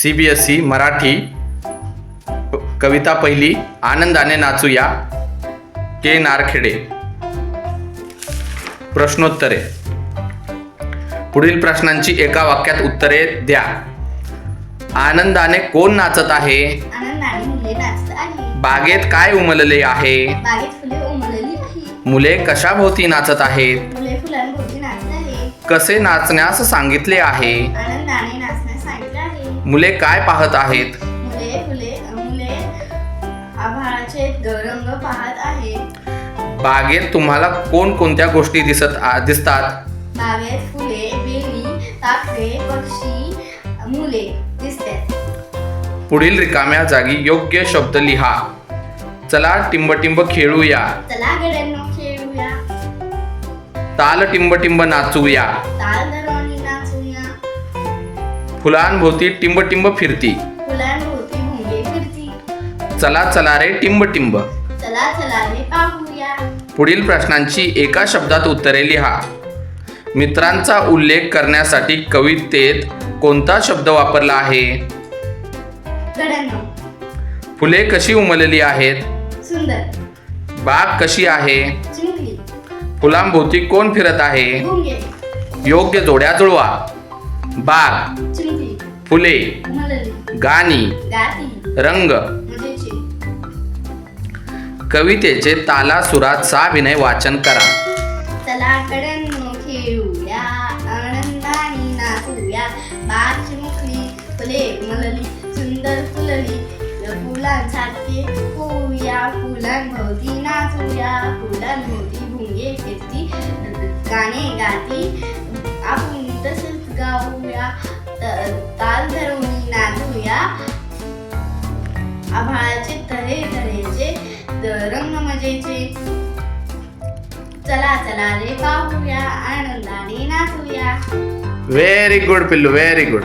C B S C Marathi कविता पहिली आनंदाने नाचूया के नारखेडे. प्रश्नोत्तरे. पुढील प्रश्नांची एका वाक्यात उत्तरे द्या. आनंदाने कोण नाचत आहे? बागेत काय उमलले आहे? मुले कशाभोवती नाचत आहेत? कसे नाचण्यास सांगितले आहे? मुले काय पाहत आहेत? मुले फुले मुले आभाळाचे रंग पाहत आहेत बागेत तुम्हाला कोणकोणत्या गोष्टी दिसत आ- दिसतात? बागेत फुले पाखरे पक्षी मुले दिसतात. पुढील रिकाम्या जागी योग्य शब्द लिहा. चला टिंबटिंब खेळूया. चला गड्यांनो खेळूया. ताल टिंबटिंब नाचूया. ताल फुलांभोवती टिंबटिंब फिरती. फुलांभोवती भुंगे फिरती. चला चला रे टिंबटिंब. चला चला रे पाहूया. पुढील प्रश्नांची एका शब्दात उत्तरे लिहा. मित्रांचा उल्लेख करण्यासाठी कवितेत कोणता शब्द वापरला आहे? फुले कशी उमलली आहेत? सुंदर. बाग कशी आहे? फुलांभोवती कोण फिरत आहे? भुंगे. योग्य जोड्या जुळवा. बाग. फुले गाणी रंग कवितेचे वाचन करा. चला खेळूया आनंदाने नाचूया. बाग चिमुकली फुले उमलली सुंदर फुलली या फुलांसारखे होऊया. फुलांभोवती नाचूया फुलांभोवती भुंगे फिरती गाणे गाती आपण तसेच गाऊया. ताल धरून नाचूया आभाळाचे तरे तऱ्हेचे रंग मजेचे. चला चला रे पाहूया आनंदाने नाचूया व्हेरी गुड पिल्लू व्हेरी गुड